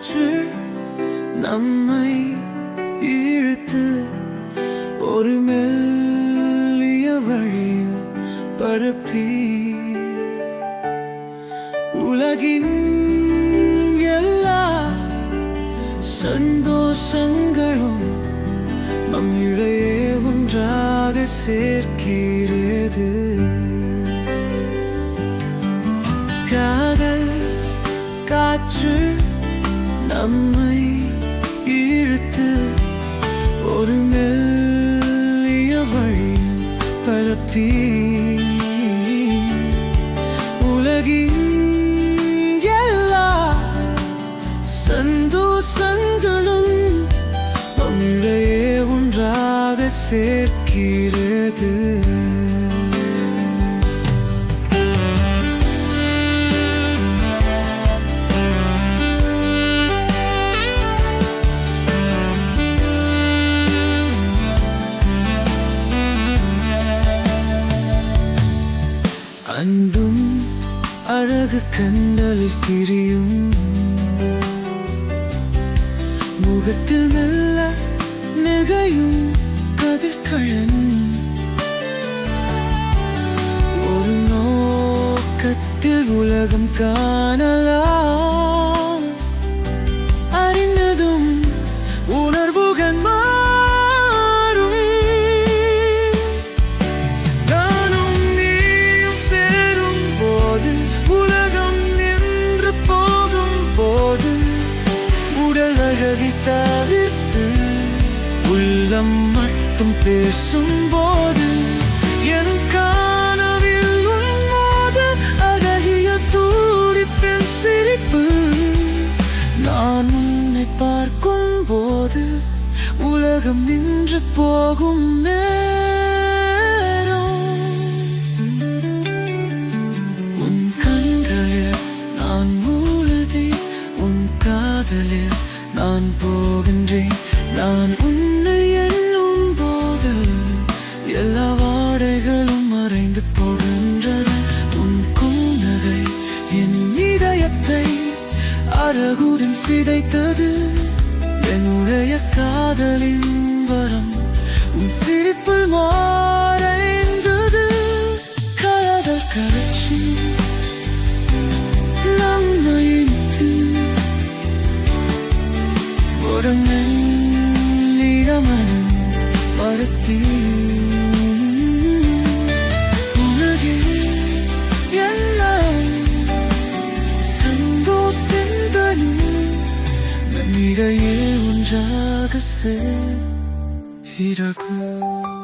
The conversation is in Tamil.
காற்று நம்மை இழுத்து ஒரு மெல்லிய வழியில் பரப்பி. உலகின் எல்லா சந்தோஷங்களும் நம் இழையே ஒன்றாக சேர்க்கிறது. காதல் காற்று நம்மை இழுத்து ஒரு மெல்லிய வழி பரப்பி. உலகின் எல்லா சந்தோஷங்களும் நம்மிடையே ஒன்றாக சேர்க்கிறது. அன்பும் அழகு கண்டலில் திரியும் முகத்தில் மெல்ல நெகையும் கதிர்கழன் ஒரு நோக்கத்தில் உலகம் காணலாம் அழகை தவிர்த்து உள்ளம் மட்டும் பேசும் போது என் காணவில் உன்மோது அழகிய தூடிப்பின் சிரிப்பு. நான் உன்னை பார்க்கும் போது உலகம் நின்று போகும் நே காதலில் நான் போகின்றேன். நான் உன்னை எல்லும் போது எல்லா வாடைகளும் மறைந்து போகின்றன. உன் குன்னகை என் இதயத்தை அழகுடன் சிதைத்தது. என்னுடைய காதலின் வரம் உன் சிரிப்பில் மாற 모르는 잃어만은 어렵디. 우나게 옛날 산도 생각은 난 미래에 혼자 갔을 이라고.